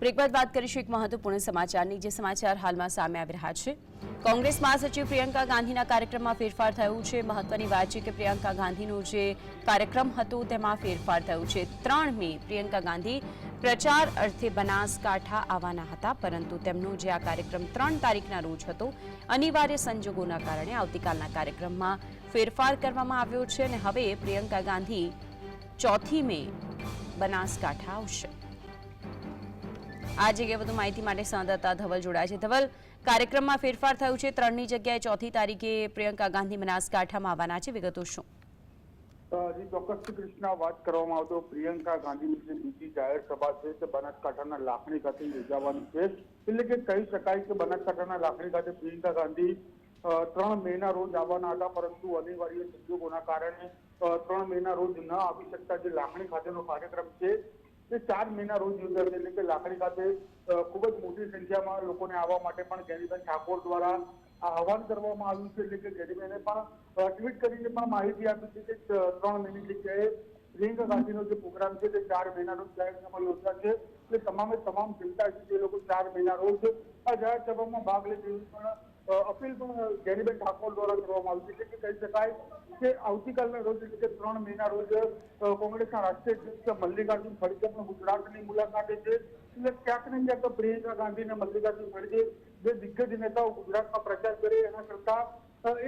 Break વાત કરીશું એક મહત્વપૂર્ણ સમાચારની, જે સમાચાર હાલમાં સામે આવી રહ્યા છે. કોંગ્રેસ મહાસચિવ પ્રિયંકા ગાંધીના કાર્યક્રમમાં ફેરફાર થયું છે. મહત્વની વાત છે કે પ્રિયંકા ગાંધીનો જે કાર્યક્રમ હતો, તેમાં ફેરફાર થયું છે. ત્રણ મે પ્રિયંકા ગાંધી પ્રચાર અર્થે બનાસકાંઠા આવવાના હતા, પરંતુ તેમનો જે આ કાર્યક્રમ ત્રણ તારીખના રોજ હતો, અનિવાર્ય સંજોગોના કારણે આવતીકાલના કાર્યક્રમમાં ફેરફાર કરવામાં આવ્યો છે અને હવે પ્રિયંકા ગાંધી ચોથી મે બનાસકાંઠા આવશે. આ જગ્યાએ વધુ માહિતી માટે સંવાદદાતા ધવલ જોડાય છે. ધવલ, કાર્યક્રમમાં ફેરફાર થયું છે. ત્રણની જગ્યાએ ચોથી તારીખે પ્રિયંકા ગાંધી બનાસકાંઠામાં આવવાના છે. વિગતો શું? હજી ચોક્કસથી કૃષ્ણ વાત કરવામાં આવતો પ્રિયંકા ગાંધીની જે બીજી જાહેર સભા છે તે બનાસકાંઠાના લાખણી ખાતે યોજાવાની છે. એટલે કે કહી શકાય કે બનાસકાંઠાના લાખણી ખાતે પ્રિયંકા ગાંધી ત્રણ મેના રોજ આવવાના હતા, પરંતુ અનિવાર્ય સંજોગોના કારણે ત્રણ મેના રોજ ન આવી શકતા જે લાખણી ખાતેનો કાર્યક્રમ છે તે ચાર મહિના રોજ યોજાશે એટલે કે લાકડી ખાતે ખૂબ જ મોટી સંખ્યામાં લોકોને આવવા માટે પણ ગેરીબેન ઠાકોર દ્વારા આહવાન કરવામાં આવ્યું છે. એટલે કે ગેરીબેને પણ ટ્વીટ કરીને પણ માહિતી આપી છે કે ત્રણ મહિની જગ્યાએ પ્રિયંકા ગાંધીનો જે પ્રોગ્રામ છે તે ચાર મહિના રોજ જાહેર સભા યોજાશે એટલે તમામે તમામ જનતા છે તે લોકો ચાર મહિના રોજ આ જાહેરસભામાં ભાગ લે તેવી પણ અપીલ પણ ગેરીબેન ઠાકોર દ્વારા કરવામાં આવી છે કે કહી શકાય કે આવતીકાલના રોજ, એટલે કે ત્રણ મહિના રોજ કોંગ્રેસના રાષ્ટ્રીય અધ્યક્ષ મલ્લિકાર્જુન ખડગે પણ ગુજરાતની મુલાકાતે છે. એટલે ક્યાંક ને ક્યાંક પ્રિયંકા ગાંધી અને મલ્લિકાર્જુન ખડગે જે દિગ્ગજ નેતાઓ ગુજરાતમાં પ્રચાર કરે, એના કરતા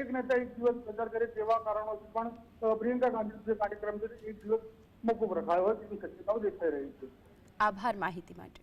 એક નેતા એક દિવસ પ્રચાર કરે તેવા કારણોથી પણ પ્રિયંકા ગાંધીનો જે કાર્યક્રમ છે એક દિવસ મોકૂફ રખાયો હોય તેવી શક્યતાઓ દેખાઈ રહી છે. આભાર માહિતી માટે.